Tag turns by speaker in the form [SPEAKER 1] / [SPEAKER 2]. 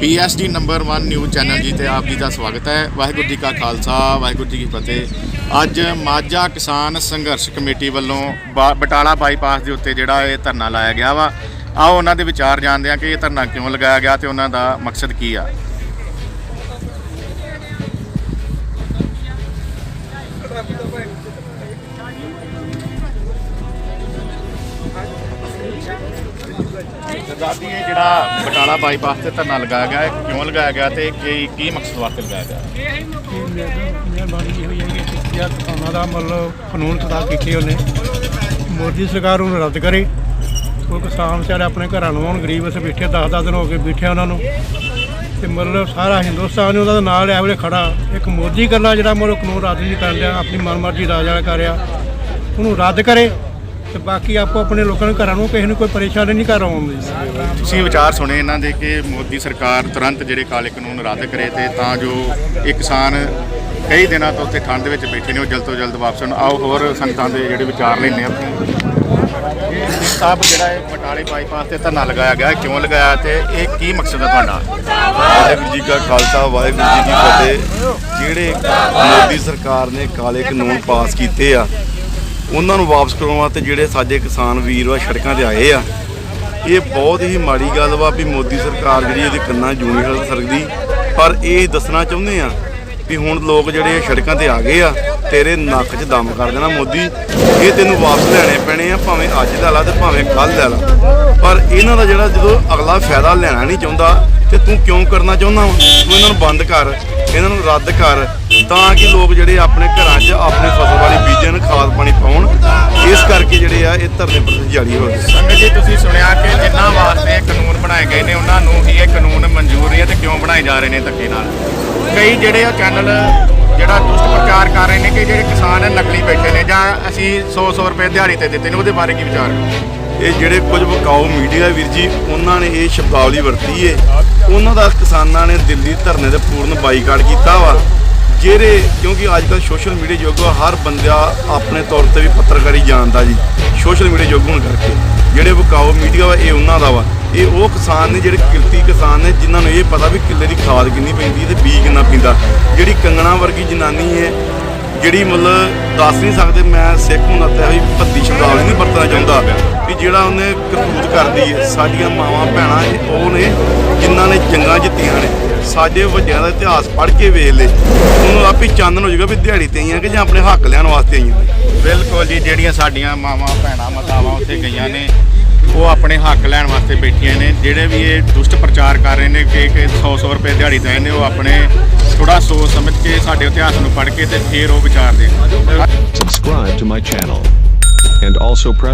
[SPEAKER 1] ਡੀਐਸਡੀ number 1 news channel ਜੀ ਤੇ ਆਪ ਜੀ ਦਾ ਸਵਾਗਤ ਹੈ। ਵਾਹਿਗੁਰੂ ਜੀ ਕਾ ਖਾਲਸਾ, ਵਾਹਿਗੁਰੂ ਜੀ ਕੀ ਫਤਿਹ। ਅੱਜ ਮਾਝਾ ਕਿਸਾਨ ਸੰਘਰਸ਼ ਕਮੇਟੀ ਵੱਲੋਂ ਬਾ- ਬਟਾਲਾ ਬਾਈਪਾਸ ਦੇ ਉੱਤੇ ਜਿਹੜਾ ਇਹ ਧਰਨਾ ਲਾਇਆ ਗਿਆ ਵਾ। ਆਓ ਉਹਨਾਂ ਦੇ ਵਿਚਾਰ ਜਾਣਦੇ ਹਾਂ ਕਿ ਇਹ ਧਰਨਾ ਕਿਉਂ ਲਗਾਇਆ ਗਿਆ ਤੇ ਉਹਨਾਂ ਦਾ ਮਕਸਦ ਕੀ ਆ। ਸਰਦਾਰ ਜੀ ਇਹ ਜਿਹੜਾ ਬਟਾਲਾ ਬਾਈਪਾਸ ਤੇ ਧਰਨਾ ਲਗਾਇਆ ਗਿਆ ਇਹ ਕਿਉਂ ਲਗਾਇਆ ਗਿਆ ਤੇ ਕੀ ਕੀ ਮਕਸਦ ਵਾਸਤੇ ਲਗਾਇਆ ਗਿਆ?
[SPEAKER 2] ਮਿਹਰਬਾਨੀ ਜੀ ਹੋਈ ਹੈ ਕਿ ਯਾਰ ਕਿਸਾਨਾਂ ਦਾ ਮਤਲਬ ਕਾਨੂੰਨ ਤਦਾ ਕੀਤੇ ਉਹਨੇ। ਮੋਦੀ ਸਰਕਾਰ ਉਹਨੂੰ ਰੱਦ ਕਰੇ। ਉਹ ਕਿਸਾਨ ਵਿਚਾਰੇ ਆਪਣੇ ਘਰਾਂ ਨੂੰ ਆਉਣ, ਗਰੀਬ ਅਸੀਂ ਬੈਠੇ 10-10 ਦਿਨ ਹੋ ਗਏ ਬੈਠੇ ਉਹਨਾਂ ਨੂੰ। ਤੇ ਮਤਲਬ ਸਾਰਾ ਹਿੰਦੁਸਤਾਨ ਉਹਨਾਂ ਦਾ ਨਾਲ ਐ ਵੇਲੇ ਖੜਾ। ਇੱਕ ਮੋਦੀ ਗੱਲਾਂ ਜਿਹੜਾ ਮਤਲਬ ਕਾਨੂੰਨ ਰੱਦ ਨਹੀਂ ਕਰ ਰਿਹਾ ਆਪਣੀ ਮਨਮਰਜ਼ੀ ਰਾਜ ਵਾਲਾ ਕਰ ਰਿਹਾ। ਉਹਨੂੰ ਰੱਦ ਕਰੇ। ਤੇ ਬਾਕੀ ਆਪੋ ਆਪਣੇ ਲੋਕਾਂ ਦੇ ਘਰਾਂ ਨੂੰ ਕਿਸੇ ਨੂੰ ਕੋਈ ਪਰੇਸ਼ਾਨੀ ਨਹੀਂ ਕਰ ਆਉਂਦੀ।
[SPEAKER 1] ਤੁਸੀਂ ਵਿਚਾਰ ਸੁਣੇ ਇਹਨਾਂ ਦੇ ਕਿ ਮੋਦੀ ਸਰਕਾਰ ਤੁਰੰਤ ਜਿਹੜੇ ਕਾਲੇ ਕਾਨੂੰਨ ਰੱਦ ਕਰੇ ਤੇ ਤਾਂ ਜੋ ਇਹ ਕਿਸਾਨ ਕਈ ਦਿਨਾਂ ਤੋਂ ਉੱਥੇ ਠੰਡ ਦੇ ਵਿੱਚ ਬੈਠੇ ਨੇ ਉਹ ਜਲਦ ਤੋਂ ਜਲਦ ਵਾਪਸ ਆਉਣ। ਆਓ ਹੋਰ ਸੰਗਤਾਂ ਦੇ ਜਿਹੜੇ ਵਿਚਾਰ ਲੈਣੇ ਸਿੰਘ ਸਾਹਿਬ ਜਿਹੜਾ ਇਹ ਬਟਾਲੇ ਬਾਈਪਾਸ ਤੇ ਧਰਨਾ ਲਗਾਇਆ ਗਿਆ ਕਿਉਂ ਲਗਾਇਆ ਤੇ ਇਹ ਕੀ ਮਕਸਦ ਹੈ ਤੁਹਾਡਾ?
[SPEAKER 3] ਵਾਹਿਗੁਰੂ ਜੀ ਕਾ ਖਾਲਸਾ ਵਾਹਿਗੁਰੂ ਜੀ ਕੀ ਫਤਿਹ। ਜਿਹੜੇ ਮੋਦੀ ਸਰਕਾਰ ਨੇ ਕਾਲੇ ਕਾਨੂੰਨ ਪਾਸ ਕੀਤੇ ਆ ਉਹਨਾਂ ਨੂੰ ਵਾਪਸ ਕਰਵਾਉਣ ਵਾਸਤੇ ਜਿਹੜੇ ਸਾਡੇ ਕਿਸਾਨ ਵੀਰ ਵਾ ਸੜਕਾਂ ਤੇ ਆਏ ਆ, ਇਹ ਬਹੁਤ ਹੀ ਮਾੜੀ ਗੱਲ ਵਾ ਵੀ ਮੋਦੀ ਸਰਕਾਰ ਜਿਹੜੀ ਇਹਦੇ ਕੰਨਾਂ ਜੂਨੀ ਹਲ ਸਕਦੀ। ਪਰ ਇਹ ਦੱਸਣਾ ਚਾਹੁੰਦੇ ਆ ਵੀ ਹੁਣ ਲੋਕ ਜਿਹੜੇ ਸੜਕਾਂ ਤੇ ਆ ਗਏ ਆ, ਤੇਰੇ ਨੱਕ 'ਚ ਦਮ ਕਰ ਦੇਣਾ ਮੋਦੀ। ਇਹ ਤੈਨੂੰ ਵਾਪਸ ਲੈਣੇ ਪੈਣੇ ਆ, ਭਾਵੇਂ ਅੱਜ ਲੈ ਲਾ ਤੇ ਭਾਵੇਂ ਕੱਲ ਲੈ ਲਾ। ਪਰ ਇਹਨਾਂ ਦਾ ਜਿਹੜਾ ਜਦੋਂ ਅਗਲਾ ਫਾਇਦਾ ਲੈਣਾ ਨਹੀਂ ਚਾਹੁੰਦਾ ਤੇ ਤੂੰ ਕਿਉਂ ਕਰਨਾ ਚਾਹੁੰਦਾ ਵਾ ਤੂੰ ਇਹਨਾਂ ਨੂੰ ਬੰਦ ਕਰ, ਇਹਨਾਂ ਨੂੰ ਰੱਦ ਕਰ, ਤਾਂ ਕਿ ਲੋਕ ਜਿਹੜੇ ਆਪਣੇ ਘਰਾਂ 'ਚ ਆਪਣੀ ਫਸਲ ਵਾਲੀ ਬੀਜਣ ਖਾਦ ਪਾਣੀ ਪਾਉਣ। ਇਸ ਕਰਕੇ ਜਿਹੜੇ ਆ, ਇਹ ਧਰਨੇ ਪ੍ਰਤੀ ਜਾਰੀ ਹੋ ਗਏ।
[SPEAKER 1] ਸੰਗਤ ਜੀ, ਤੁਸੀਂ ਸੁਣਿਆ ਕਿ ਜਿਨ੍ਹਾਂ ਵਾਸਤੇ ਕਾਨੂੰਨ ਬਣਾਏ ਗਏ ਨੇ, ਉਹਨਾਂ ਨੂੰ ਹੀ ਇਹ ਕਾਨੂੰਨ ਮਨਜ਼ੂਰ ਨਹੀਂ ਹੈ ਤੇ ਕਿਉਂ ਬਣਾਏ ਜਾ ਰਹੇ ਨੇ ਧੱਕੇ ਨਾਲ? ਕਈ ਜਿਹੜੇ ਆ ਚੈਨਲ ਜਿਹੜਾ ਦੁਸ਼ਟ ਪ੍ਰਚਾਰ ਕਰ ਰਹੇ ਨੇ ਕਿ ਜਿਹੜੇ ਕਿਸਾਨ ਨਕਲੀ ਬੈਠੇ ਨੇ ਜਾਂ ਅਸੀਂ 100-100 ਰੁਪਏ ਦਿਹਾੜੀ ਤੇ ਦਿੱਤੇ ਨੇ, ਉਹਦੇ ਬਾਰੇ ਕੀ ਵਿਚਾਰ?
[SPEAKER 3] ਇਹ ਜਿਹੜੇ ਕੁਝ ਵਿਕਾਊ ਮੀਡੀਆ ਵੀਰ ਜੀ, ਉਹਨਾਂ ਨੇ ਇਹ ਸ਼ਬਦਾਵਲੀ ਵਰਤੀ ਏ। ਉਹਨਾਂ ਦਾ ਕਿਸਾਨਾਂ ਨੇ ਦਿੱਲੀ ਧਰਨੇ ਦੇ ਪੂਰਨ ਬਾਈਕਾਟ ਕੀਤਾ ਵਾ। ਜਿਹੜੇ, ਕਿਉਂਕਿ ਅੱਜ ਕੱਲ੍ਹ ਸੋਸ਼ਲ ਮੀਡੀਆ ਯੁੱਗ ਵਾ ਹਰ ਬੰਦਾ ਆਪਣੇ ਤੌਰ ਤੇ ਵੀ ਪੱਤਰਕਾਰੀ ਜਾਣਦਾ ਜੀ, ਸੋਸ਼ਲ ਮੀਡੀਆ ਯੁੱਗ ਹੋਣ ਕਰਕੇ। ਜਿਹੜੇ ਵਿਕਾਊ ਮੀਡੀਆ ਵਾ, ਇਹ ਉਹਨਾਂ ਦਾ ਵਾ। ਇਹ ਉਹ ਕਿਸਾਨ ਨੇ, ਜਿਹੜੇ ਕਿਰਤੀ ਕਿਸਾਨ ਨੇ, ਜਿਨ੍ਹਾਂ ਨੂੰ ਇਹ ਪਤਾ ਵੀ ਕਿੱਲੇ ਦੀ ਖਾਦ ਕਿੰਨੀ ਪੈਂਦੀ ਤੇ ਬੀਜ ਕਿੰਨਾ ਪੈਂਦਾ। ਜਿਹੜੀ ਕੰਗਣਾ ਵਰਗੀ ਜਨਾਨੀ ਹੈ ਜਿਹੜੀ ਮਤਲਬ ਦੱਸ ਨਹੀਂ ਸਕਦੇ, ਮੈਂ ਸਿੱਖ ਹੁੰਦਾ ਤੇ ਵੀ ਭੱਤੀ ਸ਼ਬਦਾਵਲੀ ਜਿਹੜਾ ਉਹਨੇ ਕਰਤੂਤ ਕਰਦੀ ਹੈ ਸਾਡੀਆਂ ਮਾਵਾਂ ਭੈਣਾਂ ਇਹ ਉਹ ਨੇ ਜਿਨ੍ਹਾਂ ਨੇ ਜੰਗਾਂ ਜਿੱਤੀਆਂ ਨੇ। ਸਾਡੇ ਵੱਡਿਆਂ ਦਾ ਇਤਿਹਾਸ ਪੜ੍ਹ ਕੇ ਵੇਖ ਲੈ। ਉਹਨੂੰ ਆਪੇ ਚਾਨਣ ਹੋ ਜਾਊਗਾ ਵੀ ਦਿਹਾੜੀ ਤੇ ਆਈਆਂ ਕਿ ਜਾਂ ਆਪਣੇ ਹੱਕ ਲੈਣ ਵਾਸਤੇ ਆਈਆਂ।
[SPEAKER 1] ਬਿਲਕੁਲ ਜੀ ਜਿਹੜੀਆਂ ਸਾਡੀਆਂ ਮਾਵਾਂ ਭੈਣਾਂ ਮਾਤਾਵਾਂ ਉੱਥੇ ਗਈਆਂ ਨੇ ਉਹ ਆਪਣੇ ਹੱਕ ਲੈਣ ਵਾਸਤੇ ਬੈਠੀਆਂ ਨੇ। ਜਿਹੜੇ ਵੀ ਇਹ ਦੁਸ਼ਟ ਪ੍ਰਚਾਰ ਕਰ ਰਹੇ ਨੇ ਕਿ ਕਿ 100-100 ਰੁਪਏ ਦਿਹਾੜੀ ਦੇ ਨੇ ਉਹ ਆਪਣੇ ਥੋੜਾ ਸੋਚ ਸਮਝ ਕੇ ਸਾਡੇ ਇਤਿਹਾਸ ਨੂੰ ਪੜ੍ਹ ਕੇ ਤੇ ਫੇਰ ਉਹ ਵਿਚਾਰਦੇ
[SPEAKER 4] press